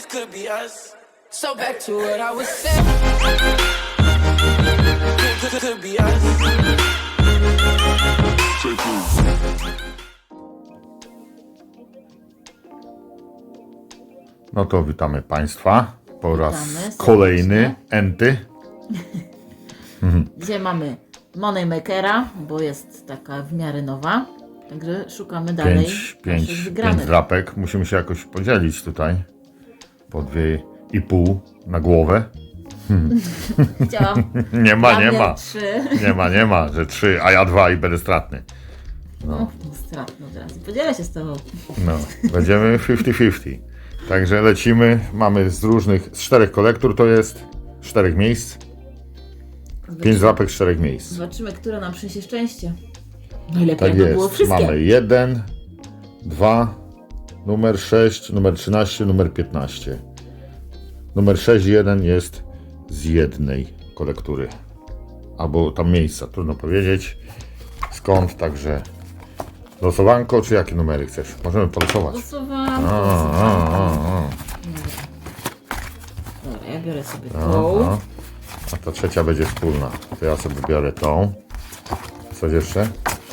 this could be us. So back to what I was saying. Could, could, could be us. No to witamy Państwa po raz Witamy kolejny. Enty. Dzisiaj mamy Moneymakera, bo jest taka w miarę nowa. Także szukamy dalej Pięć, naszych pięć, pięć drapek. Musimy się jakoś podzielić tutaj. Po dwie i pół na głowę. Chciałam Nie ma, nie ma. trzy. Nie ma, nie ma, że trzy, a ja dwa i będę stratny. No, stratno teraz. Podzielę się z tobą. No, będziemy 50-50. Także lecimy. Mamy z różnych, z czterech kolektur to jest, czterech miejsc. Pięć drapek z czterech miejsc. Zobaczymy, które nam przyniesie szczęście. Najlepiej Tak jakby było jest. wszystkie. Mamy jeden, dwa, numer 6, numer 13, numer 15. Numer 6 i 1 jest z jednej kolektury. Albo tam miejsca, trudno powiedzieć skąd, także losowanko, czy jakie numery chcesz? Możemy polosować. Losowałam. A, a, a, a. Dobra, ja biorę sobie tą. A ta trzecia będzie wspólna. To ja sobie biorę tą. Coś jeszcze?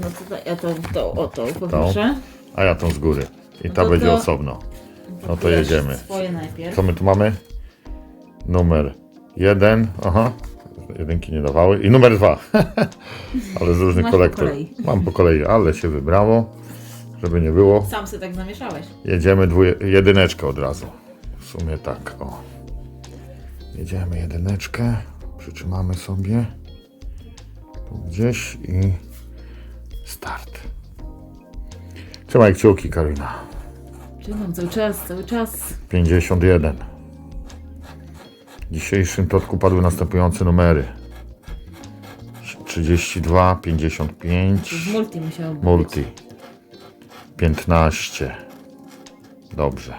No to ja tą, tą, o tą poproszę. A ja tą z góry. I ta No to będzie to- osobno. No to jedziemy. Swoje najpierw. Co my tu mamy? Numer jeden. Aha. Jedynki nie dawały. I numer dwa. ale z różnych Masz po kolektur. kolei. Mam po kolei, ale się wybrało. Żeby nie było. Sam sobie tak zamieszałeś. Jedziemy dwóje, jedyneczkę od razu. W sumie tak, o. Jedziemy jedyneczkę. Przytrzymamy sobie. Tu gdzieś i start. Trzymaj kciuki, Karina. Trzymam cały czas, cały czas. 51. W dzisiejszym totku padły następujące numery. 32, 55, W multi musiało być. multi. 15. Dobrze.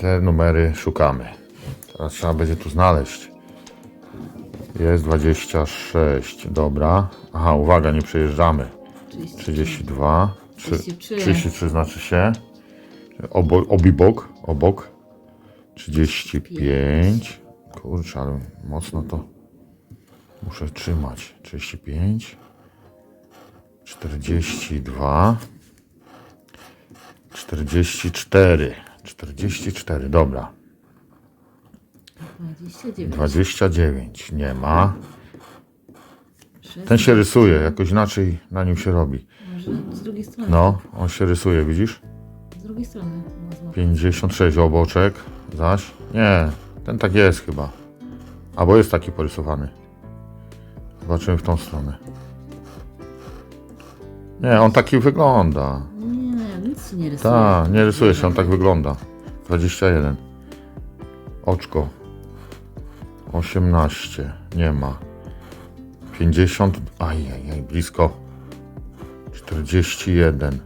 Te numery szukamy. Teraz trzeba będzie tu znaleźć. Jest 26. Dobra. Aha, uwaga, nie przejeżdżamy. 32. 33. 33 znaczy się. Obo, obibok, obok. 35. Kurczę, ale mocno to muszę trzymać. 35. 42. 44. 44, dobra. 29. 29 nie ma. Ten się rysuje, jakoś inaczej na nim się robi. Może z drugiej strony. No, on się rysuje, widzisz? Z drugiej strony. chyba złapał. 56 oboczek, zaś. Nie, ten tak jest chyba. Albo jest taki porysowany. Zobaczymy w tą stronę. Nie, on taki wygląda. Nie, nic się nie rysuje. Tak, nie rysuje się, on tak wygląda. 21. Oczko. 18. Nie ma. 50. Ajajaj, blisko. 41.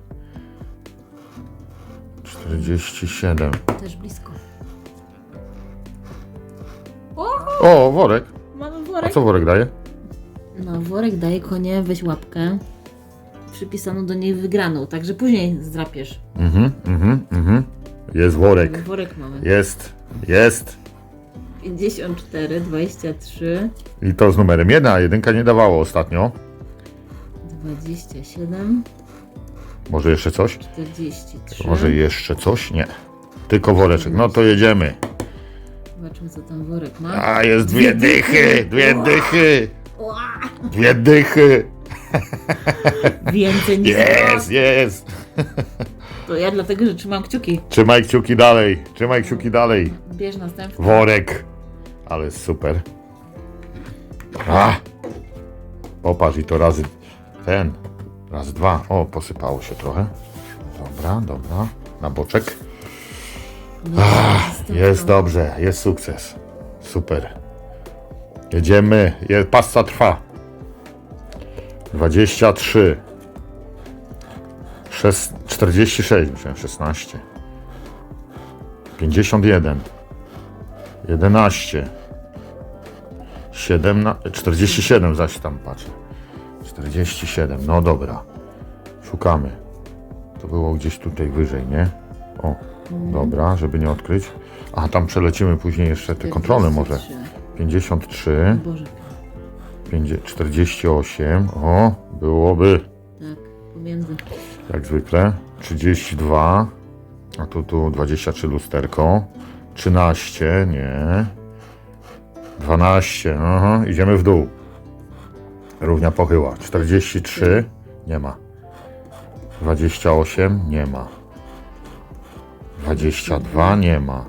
47. Też blisko. O, worek. Mamy A worek. co worek daje? No, worek daje konie, weź łapkę. Przypisaną do niej wygraną, także później zdrapiesz. Mhm, mhm, mhm. Jest worek. Worek mamy. Jest, jest. 54, 23, I to z numerem 1, a jedynka nie dawało ostatnio. 27, Może jeszcze coś? 43. Może jeszcze coś? Nie. Tylko woreczek. No to jedziemy. Zobaczmy, co tam worek ma. A jest dwie dychy, dwie dychy, Ła! dwie dychy. Więcej niż Jest, jest. To ja dlatego, że trzymam kciuki. Trzymaj kciuki dalej, trzymaj kciuki dalej. Bierz następny. Worek. Ale super. A. Popatrz i to razy ten. Raz, dwa. O, posypało się trochę. Dobra, dobra. Na boczek. Jest dobrze, jest sukces. Super. Jedziemy. Je, pasta trwa. 23. Szes, 46, myślałem 16. 51. 11. 17. 47 zaś tam patrzę. 47. No dobra. Szukamy. To było gdzieś tutaj wyżej, nie? O, Dobra, żeby nie odkryć. A tam przelecimy później jeszcze te kontrole może. 43. 53, Boże, 50, 48. O, byłoby tak, pomiędzy. jak zwykle. 32. A tu, tu 23 lusterko. 13, nie. 12, aha, idziemy w dół. Równia pochyła. 43, nie ma. 28, nie ma. 22, nie ma.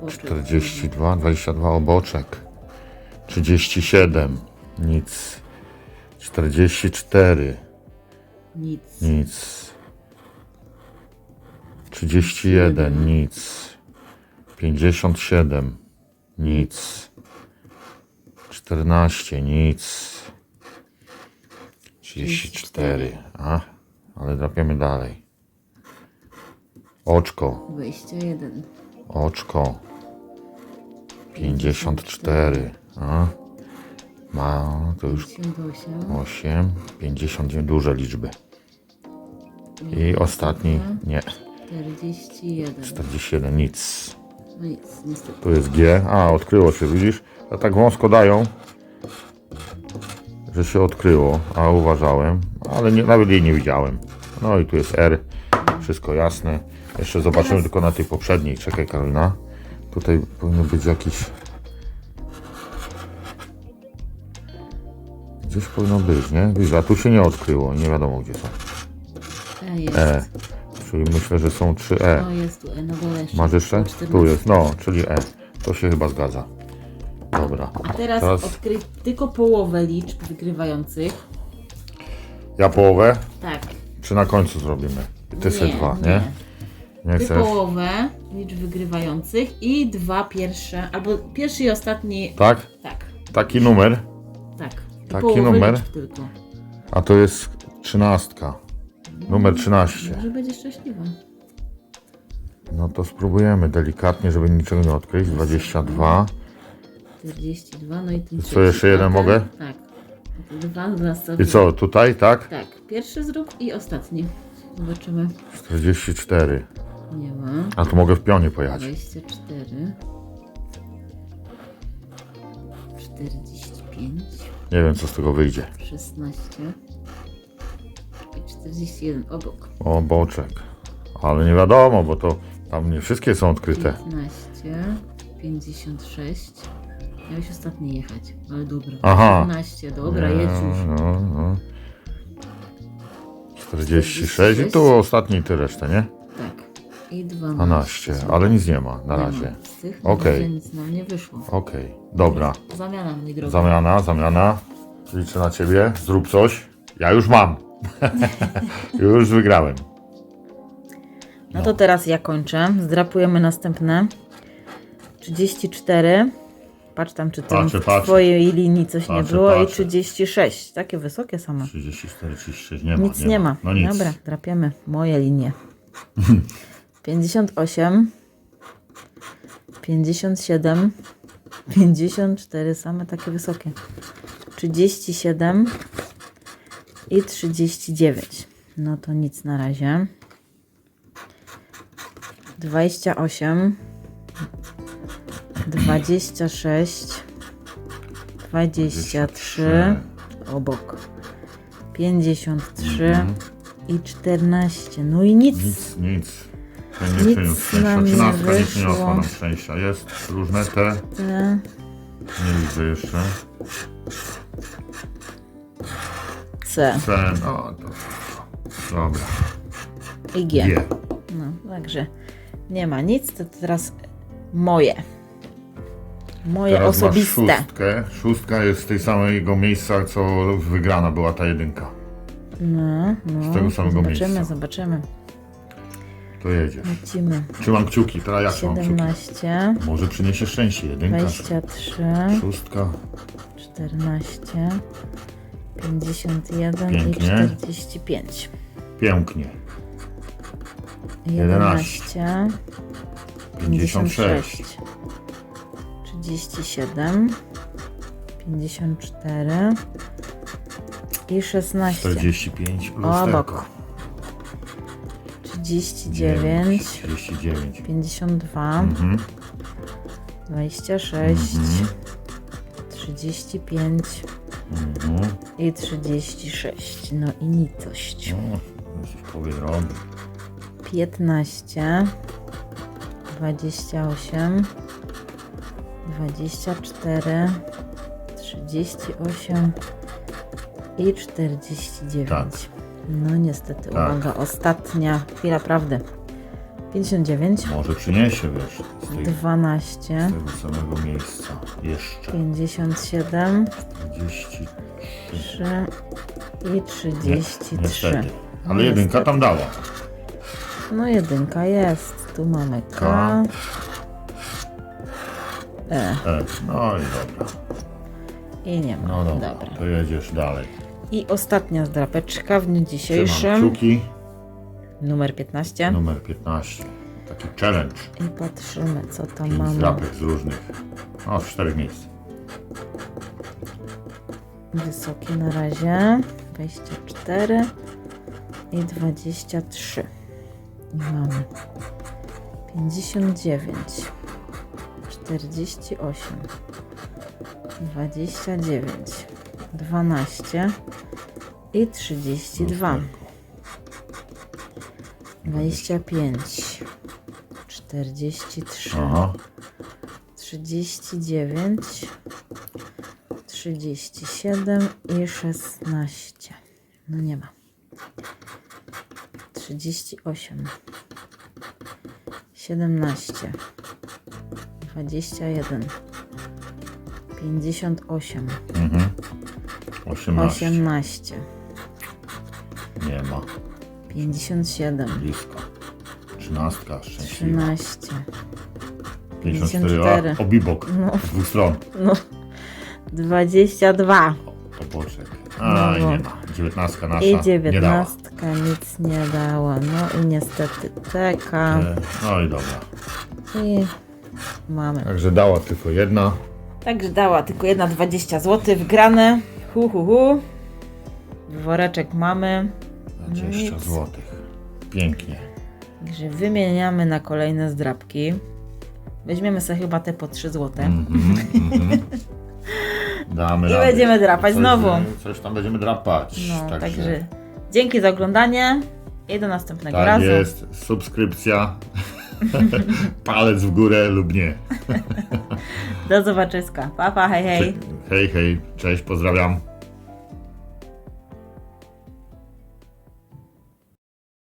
Boże, 42, 22 oboczek. 37, nic. 44, Nic. nic. 31, nic. 57, nic. 14, nic. 34, a, ale drapiemy dalej. Oczko, 21. oczko. 54, a. Ma, to już 58. 8, 59, duże liczby. I ostatni, nie, 41. 41, nic. No nic, niestety. Tu jest G. A, odkryło się, widzisz? A tak wąsko dają, że się odkryło, a uważałem, ale nie, nawet jej nie widziałem. No i tu jest R, wszystko jasne. Jeszcze zobaczymy tylko na tej poprzedniej. Czekaj, Karolina. Tutaj powinno być jakiś... Gdzieś powinno być, nie? Widzisz, a tu się nie odkryło, nie wiadomo gdzie są. E jest. E, czyli myślę, że są 3E. O, jest tu E na dole jeszcze. Masz jeszcze? 14. Tu jest, no, czyli E. To się chyba zgadza. Dobra. A teraz, Teraz- odkryj tylko połowę liczb wygrywających. Ja połowę, Tak. czy na końcu zrobimy? Ty se dwa, nie? Nie Ty chcesz? połowę liczb wygrywających i dwa pierwsze, albo pierwszy i ostatni. Tak? Tak, Taki numer, tak. Ty Taki połowę numer? liczb tylko. a to jest trzynastka. Numer 13. Może będzie szczęśliwa. No to spróbujemy delikatnie, żeby niczego nie odkryć. 22. 42, no i ten Co, trzeci. jeszcze jeden mogę? Tak. Dwa następne. I co, tutaj, tak? Tak, pierwszy zrób i ostatni. Zobaczymy. 44. Nie ma. A tu mogę w pionie pojechać. 24. 45. Nie wiem, co z tego wyjdzie. 16 i 41 obok. O, boczek. Ale nie wiadomo, bo to tam nie wszystkie są odkryte. 15, 56. Miałeś ostatni jechać, ale dobra. Aha. 15, dobra, Nie, jedź już. No, no. 46 i tu ostatni ty resztę, nie? Tak. I 12. 12, ale nic nie ma na razie. Z tych Okej. razie nic nam nie wyszło. Okej, dobra. Zamiana, mój drogi. Zamiana, zamiana. Liczę na ciebie. Zrób coś. Ja już mam. już wygrałem. No to teraz ja kończę. Zdrapujemy następne. 34. Patrz tam, czy tam Patrzę, w patrzę. twojej linii coś nie Patrzę, było. patrzę. I 36. Takie wysokie same. 34, 36, nie ma. Nic nie ma. No nic. Dobra, drapiemy moje linie. 58. 57. 54, same takie wysokie. 37 i 39. No to nic na razie. 28 26 23 obok 53 i 14. No i nic. Nic, nic. To nie Nic przyniósł szczęścia. nam nie 13 nie wyszło. przyniosła nam szczęścia. Jest różne te. Te. Nie widzę jeszcze. C Ten, o, to. Dobra. i G. G. No, także nie ma nic, to teraz moje. Moje Teraz masz osobiste. szóstkę. Szóstka jest z tej samego miejsca, co wygrana była ta jedynka. No, no. Z tego samego zobaczymy, miejsca. zobaczymy. To jedziesz. Lecimy. Trzymam kciuki, teraz ja trzymam kciuki. 17, Może przyniesie szczęście. Jedynka, 23, szóstka. 14, 51 i Pięknie. 45. Pięknie. 11, 56. 37, 54 i 16. 45 plus Obok. tego. 39, 39. 52, Mhm. 26, 35 Mhm. I 36. No i nicość. No, połowie drogi. 15, 28, 24, 38 i 49. Tak. No niestety, Tak. uwaga, ostatnia chwila prawdy. 59, Może przyniesie, wiesz, z, tej, 12, z tego samego miejsca. Jeszcze. 57, 40. 3 i 33. Niestety. Ale jedynka tam dała. No jedynka jest, tu mamy K. K. E E, no i dobra. i nie ma. No dobra, Dobra. to jedziesz dalej. I ostatnia zdrapeczka w dniu dzisiejszym. kciuki. Numer 15. Numer 15. Taki challenge. I patrzymy, co tam Pięć mamy. zdrapek z różnych. O, z czterech miejsc. Wysokie na razie. 24 i 23. I mamy 59, 48, 29, 12 i 32. 25, 43, Aha. 39, 37 i 16. No nie ma. 38, 17, 21, 58, Mhm. 18. 18, Nie ma. 57, Blisko. 13. Szczęśliwa. 13, 54. 54. O, obibok. No. Z dwóch stron. no 22 O, poboczek. A, No. nie ma. 19 nasza. i Nie dała. 19 nic nie dała. No i niestety czeka. E, No i dobra. I mamy. Także dała tylko jedna. Także dała tylko jedna 20 zł wgrane. Hu, hu, hu. Woreczek mamy. 20 Nic. zł. Pięknie. Także wymieniamy na kolejne zdrabki. Weźmiemy sobie chyba te po 3 zł. Mhm, mhm. Damy I radę. będziemy drapać coś, znowu. Coś tam będziemy drapać. No, także, także dzięki za oglądanie i do następnego tak razu. jest. Subskrypcja. Palec w górę lub nie. Do zobaczyska. Pa, pa, hej, hej. Hej, hej. Cześć, pozdrawiam.